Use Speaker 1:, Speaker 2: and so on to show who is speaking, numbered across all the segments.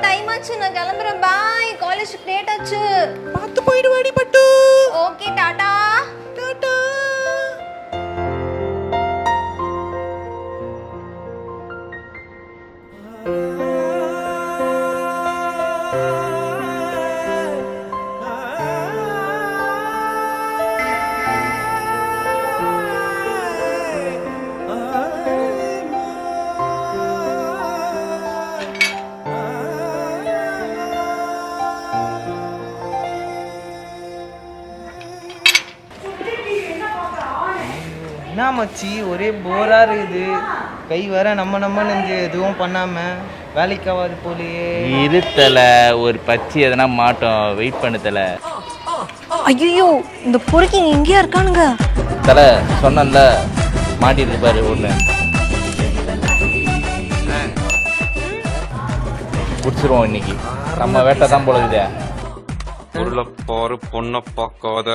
Speaker 1: Time ஆச்சு. நான் கிளம்புறேன். பாய் காலேஜ் லேட் ஆச்சு.
Speaker 2: பார்த்து போயிடுவாடி பட்டு.
Speaker 3: என்ன மச்சி? ஒரே போரா இருக்குது. கை வர நம்ம நம்ம நெஞ்சு எதுவும் பண்ணாம வேலைக்கு ஆகாது போலியே.
Speaker 4: இருத்தல. ஒரு பச்சி எதனா மாட்டோம். வெயிட் பண்ணு தல.
Speaker 1: ஐயோ இந்த பொறுக்கி எங்கேயா இருக்கானுங்க.
Speaker 4: தல சொன்னல மாட்டிருக்கு பாரு ஒண்ணு. பிடிச்சிருவோம் இன்னைக்கு. நம்ம வேட்டை தான் போல
Speaker 5: பொருளை பாரு பொண்ணை பார்க்காத.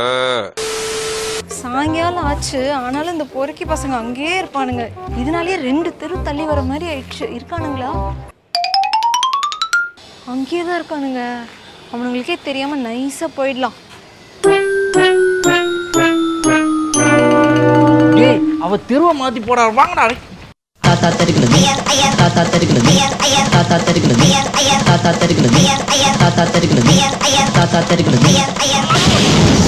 Speaker 1: சாயங்காலம் ஆச்சு ஆனாலும் இந்த பொறுக்கி பசங்க அங்கேயே இருப்பானுங்க. இதனாலேயே ரெண்டு தெரு தள்ளி வர மாதிரி ஆயிடுச்சு. இருக்கானுங்களா? அங்கேயே தான் இருக்கானுங்க. அவனுங்களுக்கே தெரியாம நைஸா போயிடலாம்.
Speaker 4: ஏய் அவ திருவ மாத்தி போடா. வாங்கடா.
Speaker 6: தாத்தா தெருக்கிறது தாத்தா தெருக்கிறது தாத்தா தெருக்கிறது தாத்தா தெருக்கிறது தாத்தா தெருக்கிறது தாத்தா தெருக்கிறது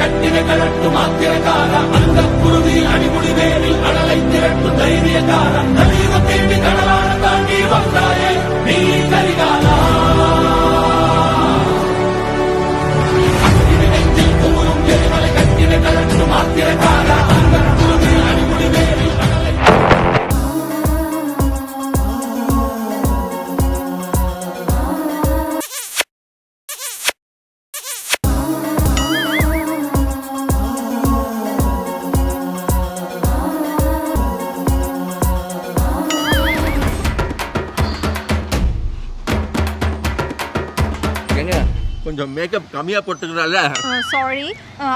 Speaker 6: கட்டிட கலட்டு மாத்திரக்கார அந்த குருதி அடிமுடி வேலில் அடலை திரட்டும் தைரியக்கார. நதியுகம் தேடி கடலான தாண்டி வந்தாயே நீ கரிகாலா.
Speaker 7: எங்க கொஞ்சம் மேக்கப் கம்மியா போட்டுக்கிறால
Speaker 1: சாரி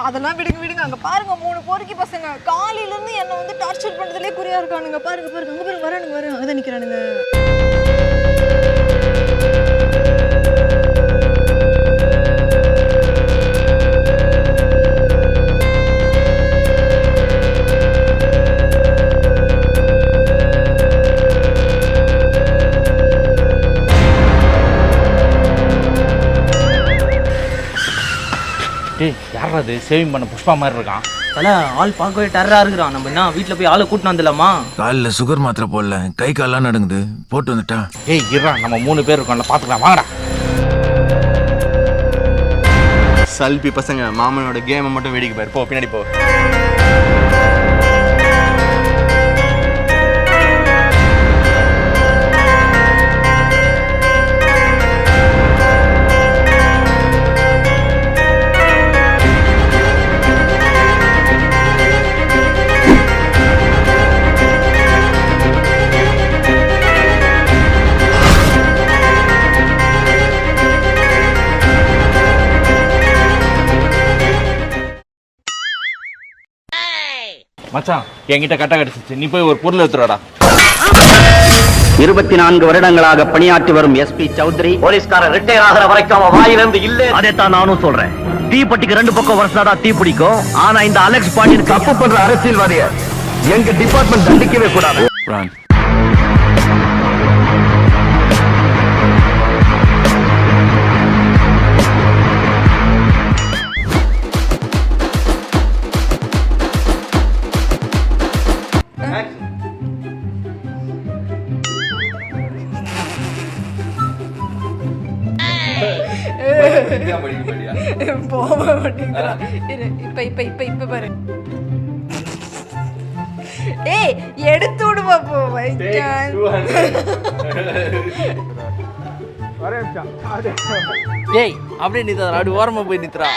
Speaker 1: அதெல்லாம் விடுங்க விடுங்க. அங்க பாருங்க மூணு பொறுக்கி பசங்க. காலையில இருந்து என்ன வந்து டார்ச்சர் பண்றதுலயே குறியா இருக்கானுங்க. பாருங்க பாருங்க. அங்க பாருங்க வரானுங்க வரானுங்க. அங்கதான் நிக்கிறானுங்க.
Speaker 4: யாரா அது சேவிங் பண்ண புஷ்பா மாதிரி இருக்கான்.
Speaker 8: தல ஆள் பார்க்கவே டெரரா இருக்கிறான். நம்ம என்ன வீட்டில் போய் ஆளை கூட்டின்னு வந்துடலாமா?
Speaker 9: காலில் சுகர் மாத்திரை போடல கை கால்லாம் நடுங்குது. போட்டு வந்துட்டா.
Speaker 4: ஏய் இருடா நம்ம மூணு பேர் இருக்கோம்ல பாத்துக்கலாம் வாங்கடா.
Speaker 7: சல்பி பசங்க மாமனோட கேமை மட்டும் வேடிக்கை பாரு. போ பின்னாடி போ.
Speaker 4: மச்சான் என்கிட்ட கட்ட கடிச்சிச்சு நீ போய் ஒரு பொருள் எடுத்துடா
Speaker 6: இருபத்தி நான்கு வருடங்களாக பணியாற்றி வரும் எஸ்பி சௌத்ரி
Speaker 10: போலீஸ்காரர் ரிட்டையர் ஆகிற வரைக்கும் அவன் வாயிலிருந்து இல்ல. அதைத்தான் நானும் சொல்றேன். தீப்பெட்டிக்கு ரெண்டு பக்கம் வருஷாதான் தீ பிடிக்கும். ஆனா இந்த அலெக்ஸ் பாண்டியன் தப்பு பண்ற அரசியல்வாதிய எங்க டிபார்ட்மெண்ட் தண்டிக்கவே கூடாது.
Speaker 1: போக மாட்டேங்கிறா இப்ப இப்ப இப்ப பாரு ஏய் எடுத்து விடு பாப்போம் வைக்கான்
Speaker 4: ஏய் அப்படியே நித்தா அப்படி ஓரமா போய் நித்துறா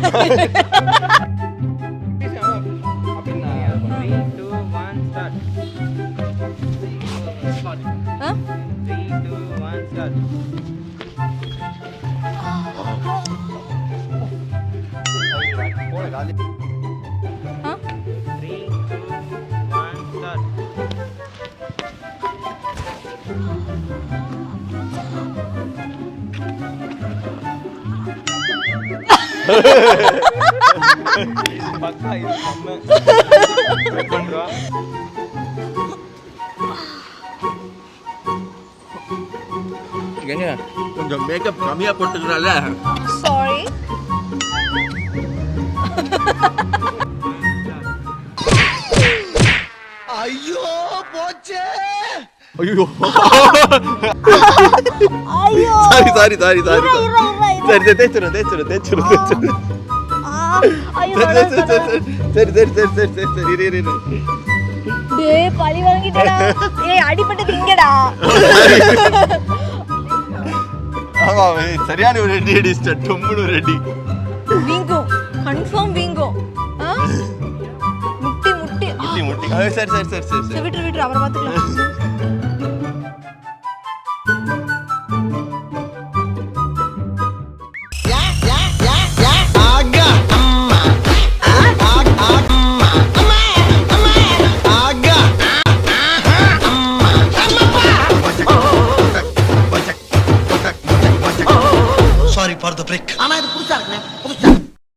Speaker 4: ha
Speaker 7: ha ha!
Speaker 3: பக்கா இது செம்ம.
Speaker 1: Check
Speaker 3: பண்றோம்
Speaker 7: எங்க கொஞ்சம் மேக்கப் கம்மியா போட்டுக்கனால
Speaker 1: சாரி ஐயோ போச்சே.
Speaker 7: ஐயோ.
Speaker 1: ஐயோ. சாரி சாரி
Speaker 7: சாரி சாரி
Speaker 1: சரி
Speaker 7: தேய்ச்சிரும் தேய்ச்சிரும் தேய்ச்சிரும் தேய்ச்சிரும் சரி சரி சரி சரி சரி சரியான ஒரு ரெடி அடிஸ்டா டொம்முன்னு ரெடி.
Speaker 1: கன்ஃபார்ம் வீங்கும்? முட்டி முட்டி. முட்டி
Speaker 7: முட்டி. சரி சரி சரி சரி விட்டுரு
Speaker 1: விட்டுரு. அப்புறம் பார்த்துக்கலாம்.